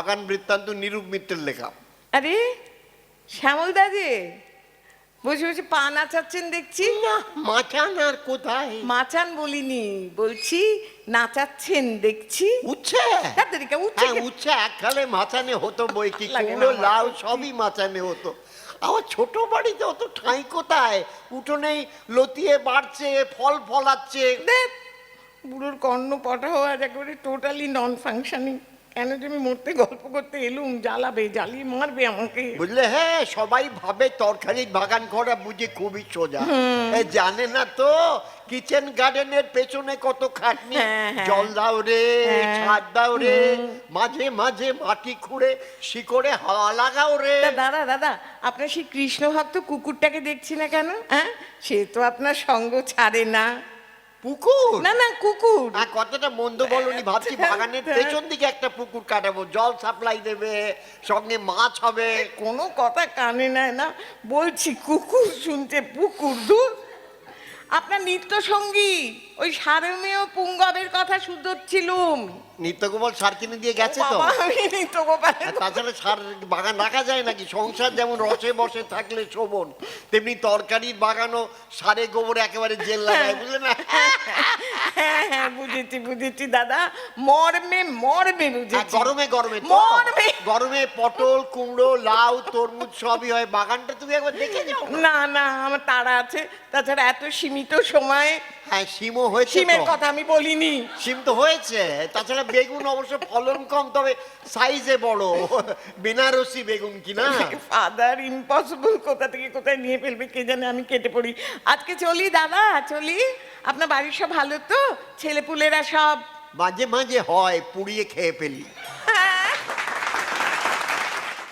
বাগান বৃত্তান্ত নিরূপ মিত্রের লেখা। আরে শ্যামল দাদে বসে বসে পা নাচাচ্ছেন দেখছি। না মাচান আর কোথায়? মাচান বলিনি বলছি নাচাচ্ছেন দেখছি। উচ্ছে? তাড়াতাড়ি কা, উচ্ছে হ্যাঁ উচ্ছে এককালে মাচানে হতো বই কি কুমড়ো। লাউ সবই মাচানে হতো। আমার ছোট বাড়িতে অত ঠাঁই কোথায়? উঠোনেই লতিয়ে বাড়ছে ফল ফলাচ্ছে। বুড়োর কর্ণ পটাও আজ একেবারে টোটালি নন ফাংশনিং কেন আমি মরতে গল্প করতে এলুম? জ্বালাবে জ্বালিয়ে মারবে আমাকে। বুঝলে? হ্যাঁ সবাই ভাবে তরকারি বাগান করা বুঝি খুবই সোজা। এ, জানে না তো কিচেন গার্ডেনের পেছনে কত খাটনি? হ্যাঁ, হ্যাঁ। জল দাও রে হ্যাঁ। ছাদ দাও রে মাঝে মাঝে মাটি খুঁড়ে শিকড়ে হাওয়া লাগাও রে। তা দাদা দাদা আপনার সেই কৃষ্ণ ভক্ত কুকুরটাকে দেখছি না কেন? হ্যাঁ? সে তো আপনার সঙ্গ ছাড়ে না। পুকুর? না না কুকুর। আর কথাটা মন্দ বলনি ভাবছি বাগানের পেছন দিকে একটা পুকুর কাটাবো জল সাপ্লাই দেবে সঙ্গে মাছ হবে। কোনো কথা কানে নেয় না বলছি কুকুর শুনতে পুকুর দূর। আপনার নিত্য সঙ্গী ওই সারমেয় পুঙ্গবের কথা শুধছিলুম নিত্যগোপাল সার কিনে দিয়ে গেছে তো। আমি নিত্য গোপালের আর তাছাড়া সার বাগান রাখা যায় নাকি? সংসার যেমন রসে বসে থাকলে শোভন তেমনি তরকারির বাগানও সারে গোবর একেবারে জেল লাগায় বুঝলে না? হ্যাঁ হ্যাঁ বুঝেছি বুঝেছি দাদা। মর্মে মর্মে বুঝেছি। গরমে গরমে। মর্মে। গরমে পটল কুমড়ো লাউ তরমুজ সবই হয়। বাগানটা তুমি একবার দেখে যাও। না না আমার তাড়া আছে। তাছাড়া এত সীমিত সময়ে হ্যাঁ সিমও হয়েছে সিমের। কথা আমি বলিনি। সিম তো হয়েছে। তাছাড়া বেগুন অবশ্য ফলন কম তবে সাইজে বড়। বেনারসি বেগুন কি না? ফাদার ইম্পসিবল কোথা থেকে কোথায় নিয়ে ফেলবে কে জানে আমি কেটে পড়ি। আজকে চলি দাদা চলি। আপনার বাড়ির সব ভালো তো? ছেলেপুলেরা সব? মাঝে মাঝে হয় পুড়িয়ে খেয়ে ফেলি।